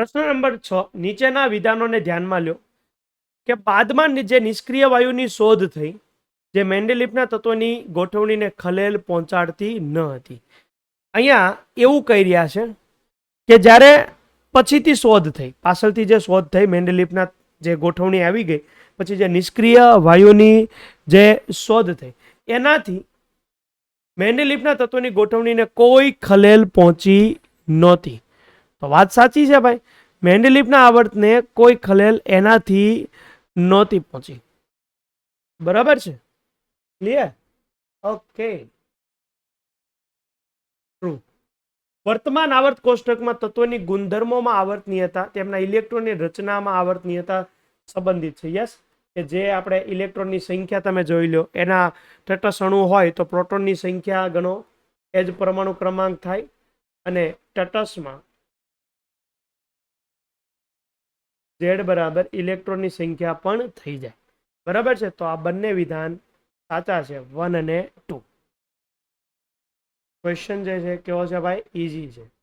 પ્રશ્ન નંબર છ, નીચેના વિધાનોને ધ્યાનમાં લ્યો કે બાદમાં જે નિષ્ક્રિય વાયુની શોધ થઈ, જે મેન્ડેલિફના તત્વોની ગોઠવણીને ખલેલ પહોંચાડતી ન હતી. અહીંયા એવું કહી રહ્યા છે કે જ્યારે પછીથી શોધ થઈ, પાછળથી જે શોધ થઈ મેન્ડેલિફના જે ગોઠવણી આવી ગઈ, પછી જે નિષ્ક્રિય વાયુની જે શોધ થઈ, એનાથી મેન્ડેલિફના તત્વોની ગોઠવણીને કોઈ ખલેલ પહોંચી નહોતી. તો વાત સાચી છે ભાઈ. મેન્ડેલિપના આવર્તને કોઈ ખલેલ એનાથી નહોતી પહોંચી. બરાબર છે? ક્લિયર ઓકે ટ્રુ વર્તમાન આવર્ત કોષ્ટકમાં તત્વની ગુણધર્મોમાં આવર્તનીયતા તેમના ઇલેક્ટ્રોનની રચનામાં આવર્તનીયતા સંબંધિત છે. યસ કે જે આપણે ઇલેક્ટ્રોનની સંખ્યા તમે જોઈ લો, એના તટસ્થ અણુ હોય તો પ્રોટોનની સંખ્યા ગણો, એ જ પરમાણુ ક્રમાંક થાય અને તટસ્થમાં ઝેડ બરાબર ઇલેક્ટ્રોનની સંખ્યા પણ થઈ જાય. બરાબર છે? તો આ બંને વિધાન સાચા છે. વન અને ટુ ક્વેશ્ચન જે છે, કેવો છે ભાઈ? ઇઝી છે.